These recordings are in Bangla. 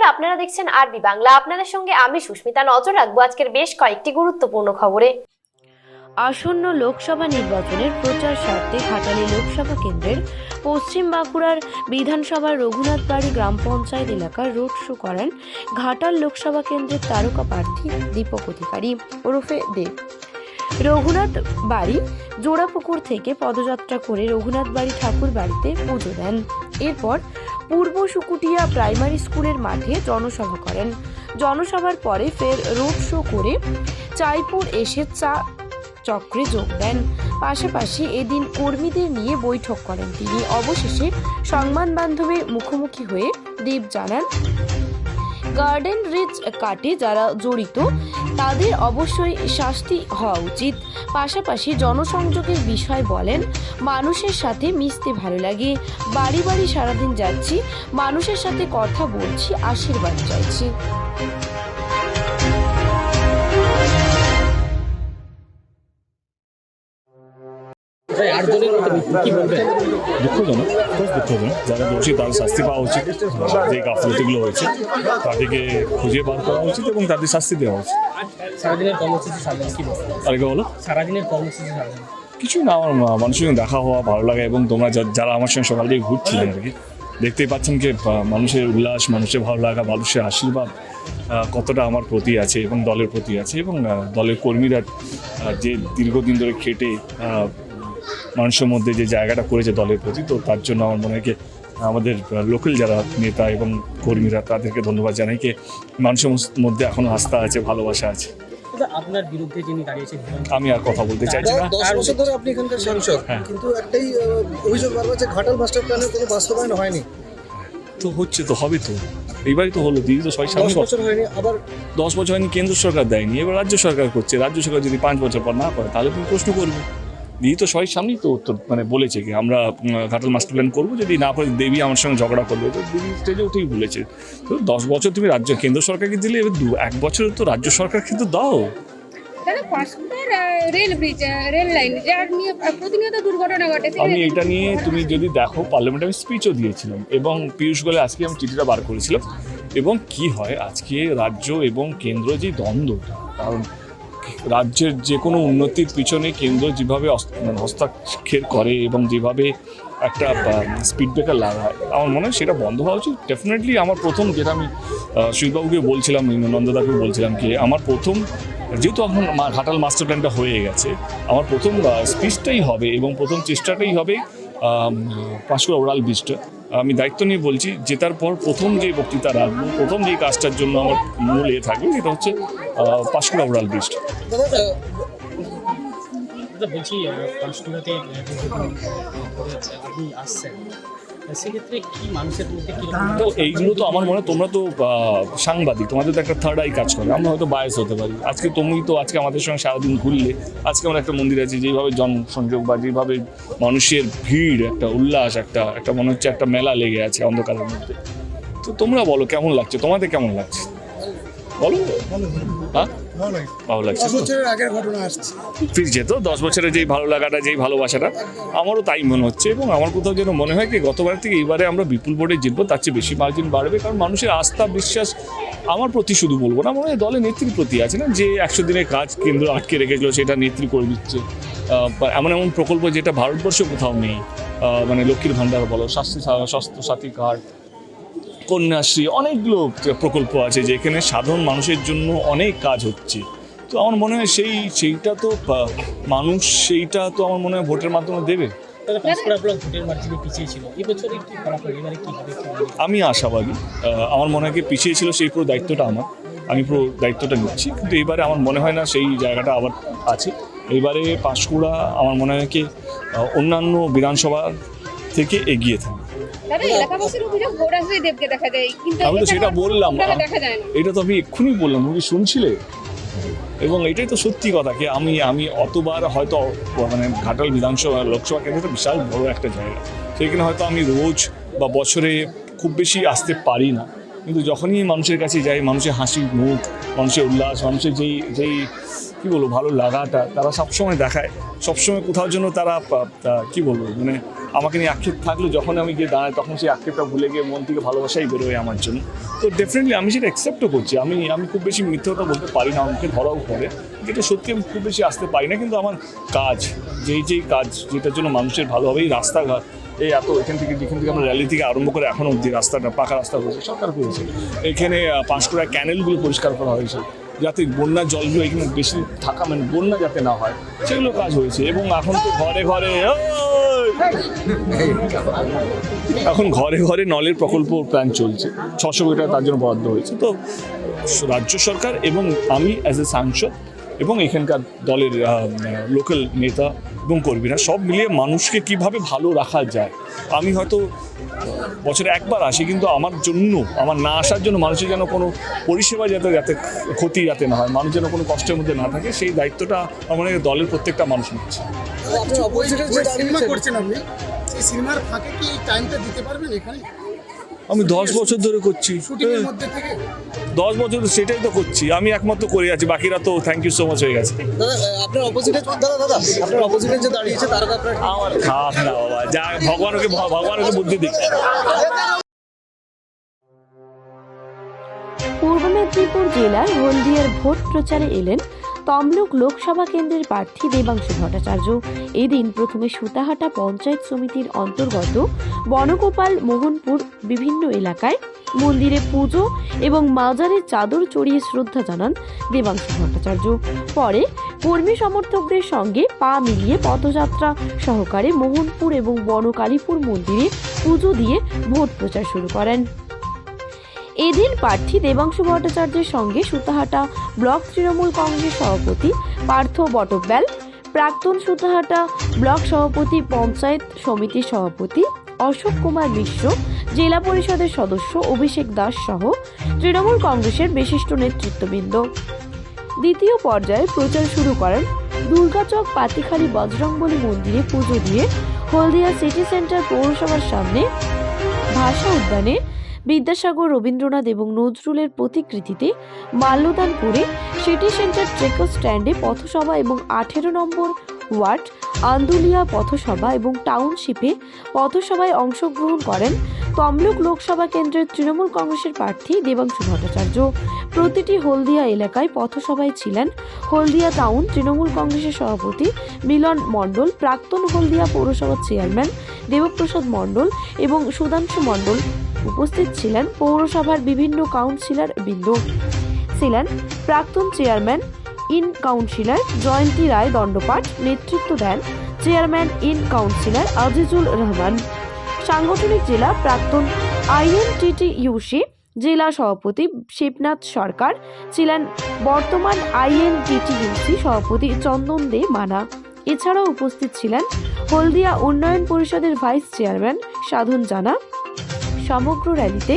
নমস্কার আপনারা দেখছেন আরবি বাংলা। আপনাদের সঙ্গে আমি সুস্মিতা। নজর রাখব আজকের বেশ কয়েকটি গুরুত্বপূর্ণ খবরে। আসন্ন লোকসভা নির্বাচনের প্রচার স্বার্থে ঘাটালে লোকসভা কেন্দ্রের পশ্চিম বাঁকুড়ার বিধানসভার রঘুনাথবাড়ি গ্রাম পঞ্চায়েত এলাকার রোড শো করেন ঘাটাল লোকসভা কেন্দ্রের তারকা প্রার্থী দীপক অধিকারী ওরফে দেব। রঘুনাথ বাড়ি জোড়াপুকুর থেকে পদযাত্রা করে রঘুনাথ বাড়ি ঠাকুর বাড়িতে পুজো দেন। এরপর পূর্ব সুকুটিয়া প্রাইমারি স্কুলের মাঠে জনসভা করেন। জনসভার পরে ফের রোড শো করে চাইপুর এসে চা চক্রে যোগ দেন। পাশাপাশি এদিন কর্মীদের নিয়ে বৈঠক করেন তিনি। অবশেষে সংবাদ বান্ধবের মুখোমুখি হয়ে দেব জানান গার্ডেন রিচ কাটে যারা জড়িত, তাদের অবশ্যই শাস্তি হওয়া উচিত। পাশাপাশি জনসংযোগের বিষয় বলেন, মানুষের সাথে মিশতে ভালো লাগে। বাড়ি বাড়ি সারাদিন যাচ্ছি, মানুষের সাথে কথা বলছি, আশীর্বাদ চাইছি। প্রায় আট মতো কি বলবেন? দুঃখজনক খুব দুঃখজনক। যারা দোষী তাদের শাস্তি পাওয়া উচিত। যে গাফলতিগুলো হয়েছে তাদেরকে খুঁজে বার করা উচিত এবং তাদের শাস্তি দেওয়া উচিত। সারাদিনের কর্মসূচি সারবেন কি বলো? সারাদিনের কর্মসূচি সারবেন কিছুই না আমার মানুষের সঙ্গে দেখা হওয়া ভালো লাগে এবং তোমরা যা- যারা আমার সঙ্গে সকাল থেকে ঘুরছিলেন আর কি দেখতেই পাচ্ছেন আহ, মানুষের উল্লাস মানুষের ভালো লাগা মানুষের আশীর্বাদ কতটা আমার প্রতি আছে এবং দলের প্রতি আছে এবং দলের কর্মীরা যে দীর্ঘদিন ধরে খেটে মানুষের মধ্যে যে জায়গাটা করেছে দলের প্রতি তো তার জন্য আমার মনে হয় কি আমাদের লোকাল যারা নেতা এবং কর্মীরা তাদেরকে ধন্যবাদ জানাই কি মানুষের মধ্যে এখনও আস্থা আছে ভালোবাসা আছে। আপনার বিরুদ্ধে যিনি দাঁড়িয়েছেন আমি আর কথা বলতে চাইছি না। দশ বছর ধরে আপনি এখানকার সাংসদ হ্যাঁ। কিন্তু একটাই অভিযোগ বারবার যে ঘাটাল মাস্টার প্ল্যানের কোনো বাস্তবায়ন হয়নি। তো হচ্ছে তো হবে তো। এইবারই তো হলো দিদি তো সবাই সামনে বছর হয়নি আবার দশ বছর হয়নি কেন্দ্র সরকার দেয়নি এবার রাজ্য সরকার করছে। রাজ্য সরকার যদি পাঁচ বছর পর না করে তাহলে তুমি প্রশ্ন করবে। দিদি তো সবাই সামনেই তো উত্তর মানে বলেছে কি আমরা ঘাটাল মাস্টার প্ল্যান করব যদি না করে দেবী আমার সঙ্গে ঝগড়া করবে। তো দিদি স্টেজে উঠেই বলেছে তো দশ বছর তুমি রাজ্য কেন্দ্র সরকারকে দিলে এবার দু এক বছর তো রাজ্য সরকার কিন্তু দাও। রেল ব্রিজ রেল লাইন যার নিয়ে প্রতিনিয়ত দুর্ঘটনা ঘটে আমি এটা নিয়ে তুমি যদি দেখো পার্লামেন্টে আমি স্পিচও দিয়েছিলাম এবং পীয়ূষ গোয়েল আজকে আমি চিঠিটা বার করেছিলাম। এবং কি হয় আজকে রাজ্য এবং কেন্দ্র যে দ্বন্দ্বটা কারণ রাজ্যের যে কোনো উন্নতির পিছনে কেন্দ্র যেভাবে মানে হস্তক্ষেপ করে এবং যেভাবে একটা স্পিড ব্রেকার লাগায়, আমার মনে হয় সেটা বন্ধ হওয়া উচিত। ডেফিনেটলি আমার প্রথম যেটা আমি সুজিতবাবুকে বলছিলাম নন্দদাকে বলছিলাম কি, আমার প্রথম, যেহেতু এখন ঘাটাল মাস্টার প্ল্যানটা হয়ে গেছে, আমার প্রথম স্পিচটাই হবে এবং প্রথম চেষ্টাটাই হবে পাঁশকুড়া ওরাল বীজটা আমি দায়িত্ব নিয়ে বলছি, জেতার পর প্রথম যে বক্তৃতা রাখব, প্রথম যে কাজটার জন্য আমার মূল এ থাকবে, সেটা হচ্ছে পাঁশকুড়া দাদা আহ, দাদা বলছি পাঁশকুড়াতে আপনি আসছেন তো এইগুলো তো আমার মনে হয় তোমরা তো সাংবাদিক তোমাদের তো একটা থার্ড আই কাজ করে। আমরা হয়তো বায়াস হতে পারি। আজকে তুমি তো আজকে আমাদের সঙ্গে সারাদিন ঘুরলে আজকে আমরা একটা মন্দির আছে যেভাবে জনসংযোগ বা যেভাবে মানুষের ভিড় একটা উল্লাস একটা একটা মনে হচ্ছে একটা মেলা লেগে আছে অন্ধকারের মধ্যে। তো তোমরা বলো কেমন লাগছে? তোমাদের কেমন লাগছে? বলো। হ্যাঁ? ভালো লাগছে। দশ বছরের আগের ঘটনা আসছে। ফিরছে তো দশ বছরের যেই ভালো লাগাটা যেই ভালোবাসাটা আমারও তাই মনে হচ্ছে এবং আমার কোথাও যেন মনে হয় কি গতবার থেকে এইবারে আমরা বিপুল বোর্ডে জিতবো তার চেয়ে বেশি মার্জিন বাড়বে কারণ মানুষের আস্থা বিশ্বাস আমার প্রতি শুধু বলব না মনে হয় দলের নেত্রীর প্রতি আছে না যে একশো দিনের কাজ কেন্দ্র আটকে রেখেছিল সেটা নেত্রী করে দিচ্ছে। এমন এমন প্রকল্প যেটা ভারতবর্ষে কোথাও নেই। মানে লক্ষ্মীর ভাণ্ডার বলো স্বাস্থ্য স্বাস্থ্য সাথী কার্ড কন্যাশ্রী অনেকগুলো প্রকল্প আছে যেখানে সাধারণ মানুষের জন্য অনেক কাজ হচ্ছে। তো আমার মনে হয় সেই সেইটা তো মানুষ সেইটা তো আমার মনে হয় ভোটের মাধ্যমে দেবে? আমি আশাবাদী। আমার মনে হয় পিছিয়ে ছিল সেই পুরো দায়িত্বটা আমার। আমি পুরো দায়িত্বটা নিচ্ছি। কিন্তু এবারে আমার মনে হয় না সেই জায়গাটা আবার আছে। এবারে পাঁশকুড়া আমার মনে হয় কি অন্যান্য বিধানসভা থেকে এগিয়ে থাকবে। আমি তো সেটা বললাম কোনোভাবে দেখা যায় না। এটা তো আমি এক্ষুনি বললাম তুমি শুনছিলে? এবং এটাই তো সত্যি কথা কি আমি আমি অতবার হয়তো মানে ঘাটাল বিধানসভা লোকসভা কেন্দ্রটা বিশাল বড় একটা জায়গা। সেইখানে হয়তো আমি রোজ বা বছরে খুব বেশি আসতে পারি না। কিন্তু যখনই মানুষের কাছে যাই মানুষের হাসি মুখ মানুষের উল্লাস মানুষের যেই যেই কি বলব, ভালো লাগাটা তারা সবসময় দেখায়। সবসময় কোথাও জন্য তারা কি বলব মানে আমাকে নিয়ে আক্ষেপ থাকলে, যখন আমি গিয়ে দাঁড়াই, তখন সেই আক্ষেপটা ভুলে গিয়ে মন থেকে ভালোবাসাই বেরোয় আমার জন্য। তো ডেফিনেটলি আমি সেটা অ্যাকসেপ্টও করছি। আমি আমি খুব বেশি মিথ্যে কথা বলতে পারি না, আমাকে ধরাও পড়ে। যেটা সত্যি আমি খুব বেশি আসতে পারি না, কিন্তু আমার কাজ, যেই যেই কাজ, যেটার জন্য মানুষের ভালো হবে এই রাস্তাঘাট, এই এত এখান থেকে, যেখান থেকে আমরা র্যালি থেকে আরম্ভ করে এখন অবধি রাস্তাটা, পাকা রাস্তা হয়েছে, সরকার করেছে। এখানে পাঁশকুড়া ক্যানেলগুলো পরিষ্কার করা হয়েছে। যাতে বন্যার জলগুলো এখানে বেশি থাকা মানে বন্যা যাতে না হয়, সেগুলো কাজ হয়েছে। এবং এখন তো ঘরে ঘরে এখন ঘরে ঘরে নলের প্রকল্প প্ল্যান চলছে। ছশো কোটি টাকা তার জন্য বরাদ্দ হয়েছে। তো রাজ্য সরকার এবং আমি অ্যাজ এ সাংসদ এবং এখানকার দলের লোকাল নেতা এবং কর্মীরা সব মিলিয়ে মানুষকে কীভাবে ভালো রাখা যায় আমি হয়তো বছরে একবার আসি কিন্তু আমার জন্য আমার না আসার জন্য মানুষের যেন কোনো পরিষেবা যাতে যাতে ক্ষতি যাতে না হয় মানুষ যেন কোনো কষ্টের মধ্যে না থাকে সেই দায়িত্বটা আমার মনে দলের প্রত্যেকটা মানুষ নিচ্ছে। আপনার অপোজিটে যে সিনেমা করছেন আপনি সেই সিনেমার ফাঁকে কি টাইমটা দিতে পারবেন এখানে? আমি দশ বছর ধরে করছি। শুটিং এর মধ্যে থেকে? দশ বছর সেটাই তো করছি। আমি একমাত্র করে আছি বাকিরা তো থ্যাংক ইউ সো মাচ হয়ে গেছে। আপনার অপোজিটে দাদা দাদা আপনার অপোজিটে যে দাঁড়িয়েছে তার আমার খারাপ না বাবা যা ভগবান ওকে ভগবান ওকে বুদ্ধি দিক। পূর্ব মেদিনীপুর জেলার হলদিয়ার ভোট প্রচারে এলেন তমলুক লোকসভা কেন্দ্রের প্রার্থী দেবাংশু ভট্টাচার্য। এদিন প্রথমে সুতাহাটা পঞ্চায়েত সমিতির অন্তর্গত বনগোপাল মোহনপুর বিভিন্ন এলাকায় মন্দিরে পুজো এবং মাজারের চাদর চড়িয়ে শ্রদ্ধা জানান দেবাংশু ভট্টাচার্য। পরে কর্মী সমর্থকদের সঙ্গে পা মিলিয়ে পদযাত্রা সহকারে মোহনপুর এবং বনকালীপুর মন্দিরে পুজো দিয়ে ভোট প্রচার শুরু করেন। এদিন প্রার্থী দেবাংশু ভট্টাচার্যের সঙ্গে সুতাহাটা ব্লক তৃণমূল কংগ্রেস সভাপতি পার্থ বটব্যাল, প্রাক্তন সুতাহাটা ব্লক সভাপতি পঞ্চায়েত সমিতির সভাপতি অশোক কুমার মিশ্র, জেলা পরিষদের সদস্য অভিষেক দাস সহ তৃণমূল কংগ্রেসের বিশিষ্ট নেতৃত্ববৃন্দ। দ্বিতীয় পর্যায়ে প্রচার শুরু করেন দুর্গাচক পাতিখালি বজরংবলী মন্দিরে পুজো দিয়ে হলদিয়া সিটি সেন্টার পৌরসভার সামনে ভাষা উদ্যানে বিদ্যাসাগর, রবীন্দ্রনাথ এবং নজরুলের প্রতিকৃতিতে মাল্যদান করে সিটি সেন্টার ট্রেকার স্ট্যান্ডে পথসভা এবং আঠেরো নম্বর ওয়ার্ড আন্দুলিয়া পথসভা এবং টাউনশিপে পথসভায় অংশগ্রহণ করেন তমলুক লোকসভা কেন্দ্রের তৃণমূল কংগ্রেসের প্রার্থী দেবাংশু ভট্টাচার্য। প্রতিটি হলদিয়া এলাকায় পথসভায় ছিলেন হলদিয়া টাউন তৃণমূল কংগ্রেসের সভাপতি মিলন মণ্ডল, প্রাক্তন হলদিয়া পৌরসভার চেয়ারম্যান দেবপ্রসাদ মণ্ডল এবং সুধাংশু মণ্ডল। উপস্থিত ছিলেন পৌরসভার বিভিন্ন কাউন্সিলর বৃন্দ। ছিলেন প্রাক্তন chairman, in councillor Jayanti Roy Dandapath নেতৃত্ব দেন chairman, in councillor Azizul Rahman. সাংগঠনিক জেলা প্রাক্তন আইএনটিটি ইউসি জেলা সভাপতি শিবনাথ সরকার, ছিলেন বর্তমান আইএনটিটি ইউসি সভাপতি চন্দন দে মানা। এছাড়াও উপস্থিত ছিলেন হলদিয়া উন্নয়ন পরিষদের ভাইস চেয়ারম্যান সাধন জানা। সমগ্র র্যালিতে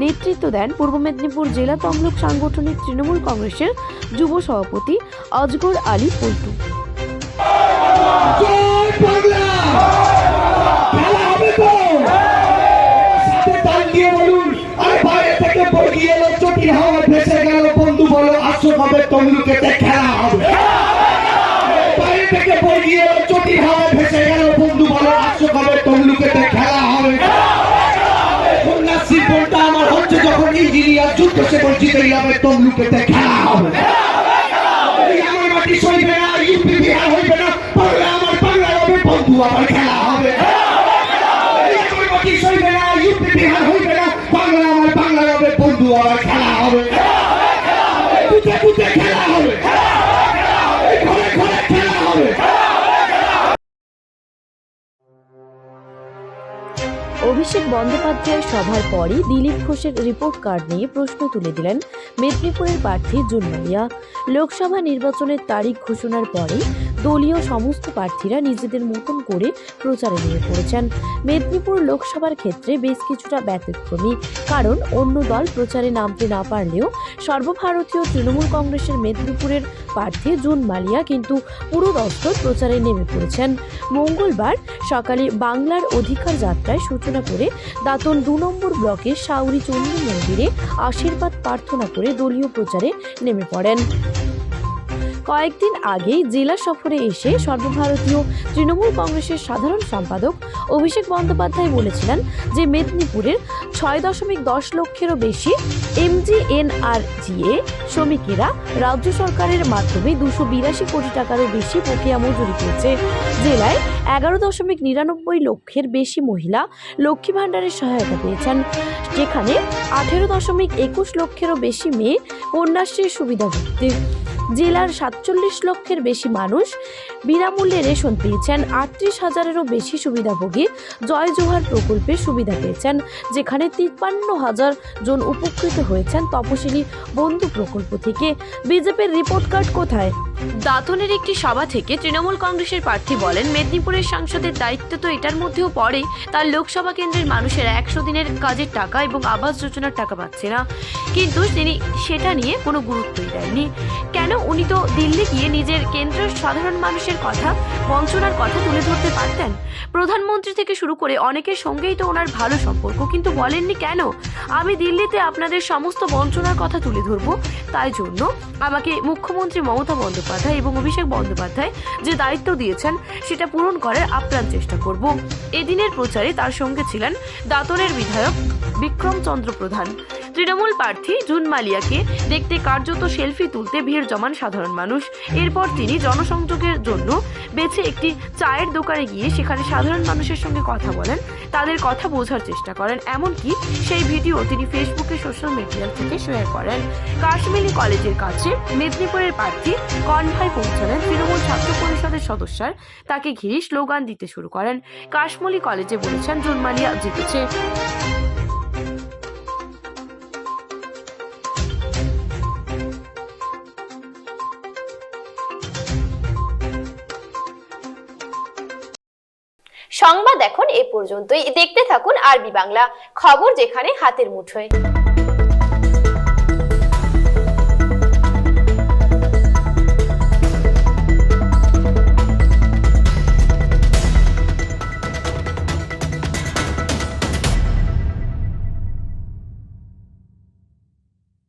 নেতৃত্ব দেন পূর্ব মেদিনীপুর জেলা তমলুক সাংগঠনিক তৃণমূল কংগ্রেসের যুব সভাপতি অজগর আলী পল্টু। দিয়ে খেলা হবে। বাইরে থেকে বগিয়ে এলো চটি ইঞ্জিনিয়ার যুদ্ধ সে জিতেই হবে তমলুকেতে খেলা হবে। আমার মাটি সইবে না ইউপি বিহার হইবে না বাংলা আমার বাংলা হবে, বন্ধু আমার খেলা হবে। আমার মাটি সইবে না ইউপি বিহার হইবে না বাংলা আমার বাংলা হবে, বন্ধু আমার খেলা অভিষেক বন্দ্যোপাধ্যায়ের সভার পরই দিলীপ ঘোষের রিপোর্ট কার্ড নিয়ে প্রশ্ন তুলে দিলেন মেদিনীপুরের প্রার্থী জুনমালিয়া লোকসভা নির্বাচনের তারিখ ঘোষণার পরেই দলীয় সমস্ত প্রার্থীরা নিজেদের মতন করে প্রচারে নেমে পড়েছেন। মেদিনীপুর লোকসভার ক্ষেত্রে বেশ কিছুটা ব্যতিক্রমী, কারণ অন্য দল প্রচারে নামতে না পারলেও সর্বভারতীয় তৃণমূল কংগ্রেসের মেদিনীপুরের প্রার্থী জুন মালিয়া কিন্তু পুরো দস্তর প্রচারে নেমে পড়েছেন। মঙ্গলবার সকালে বাংলার অধিকার যাত্রায় সূচনা করে দাঁতন দু নম্বর ব্লকের সাউরি চন্ডী মন্দিরে আশীর্বাদ প্রার্থনা করে দলীয় প্রচারে নেমে পড়েন। কয়েকদিন আগেই জেলা সফরে এসে সর্বভারতীয় তৃণমূল কংগ্রেসের সাধারণ সম্পাদক অভিষেক বন্দ্যোপাধ্যায় বলেছিলেন যে মেদিনীপুরের ছয় দশমিক দশ লক্ষেরও বেশি এমজিএনআরজিএ শ্রমিকেরা রাজ্য সরকারের মাধ্যমে দুশো বিরাশি কোটি টাকারও বেশি বকেয়া মজুরি পেয়েছে জেলায় এগারো দশমিক নিরানব্বই লক্ষের বেশি মহিলা লক্ষ্মী ভাণ্ডারের সহায়তা পেয়েছেন। যেখানে আঠেরো দশমিক একুশ লক্ষেরও বেশি মেয়ে কন্যাশ্রীর সুবিধা সুবিধাভুক্তি জেলার সাতচল্লিশ লক্ষের বেশি মানুষ বিনামূল্যে রেশন পেয়েছেন, আটত্রিশ হাজারেরও বেশি সুবিধাভোগী জয় জোহার প্রকল্পে সুবিধা পেয়েছেন, যেখানে তিপ্পান্ন হাজার জন উপকৃত হয়েছেন তপশিলি বন্ধু প্রকল্প থেকে। বিজেপির রিপোর্ট কার্ড কোথায়? দাতনের একটি সভা থেকে তৃণমূল কংগ্রেসের প্রার্থী বলেন, মেদিনীপুরের সাংসদের দায়িত্ব তো এটার মধ্যেও পড়ে। তার লোকসভা কেন্দ্রের মানুষের একশো দিনের কাজের টাকা এবং আবাস যোজনার টাকা পাচ্ছে না। কিন্তু তিনি সেটা নিয়ে কোনো গুরুত্বই দেননি। কেন? উনি তো দিল্লি গিয়ে নিজের কেন্দ্রের সাধারণ মানুষের কথা, বঞ্চনার কথা তুলে ধরতে পারতেন। প্রধানমন্ত্রী থেকে শুরু করে অনেকের সঙ্গেই তো ওনার ভালো সম্পর্ক, কিন্তু বলেননি কেন? আমি দিল্লিতে আপনাদের সমস্ত বঞ্চনার কথা তুলে ধরবো, তাই জন্য আমাকে মুখ্যমন্ত্রী মমতা বন্দ্যোপাধ্যায় এবং অভিষেক বন্দ্যোপাধ্যায় যে দায়িত্ব দিয়েছেন, সেটা পূরণ করার আপ্রাণ চেষ্টা করব। এদিনের প্রচারে তার সঙ্গে ছিলেন দাতনের বিধায়ক বিক্রম চন্দ্র প্রধান। তৃণমূল প্রার্থী জুন মালিয়াকে দেখতে কার্যত সেলফি তুলতে ভিড় জমান সাধারণ মানুষ। এরপর তিনি জনসংযোগের জন্য বেছে একটি চায়ের দোকানে গিয়ে সেখানে সাধারণ মানুষের সঙ্গে কথা বলেন, তাদের কথা বোঝার চেষ্টা করেন, এমনকি সেই ভিডিও তিনি ফেসবুকে সোশ্যাল মিডিয়া থেকে শেয়ার করেন। কাশ্মীরি কলেজের কাছে মেদিনীপুরের প্রার্থী কনভাই পৌঁছালেন তৃণমূল ছাত্র পরিষদের সদস্যার। তাকে ঘিরে স্লোগান দিতে শুরু করেন। কাশ্মীরি কলেজে বলেছেন জুনমালিয়া জিতেছে। সংবাদ এখন এ পর্যন্তই। দেখতে থাকুন আরবি বাংলা খবর যেখানে হাতের মুঠোয়।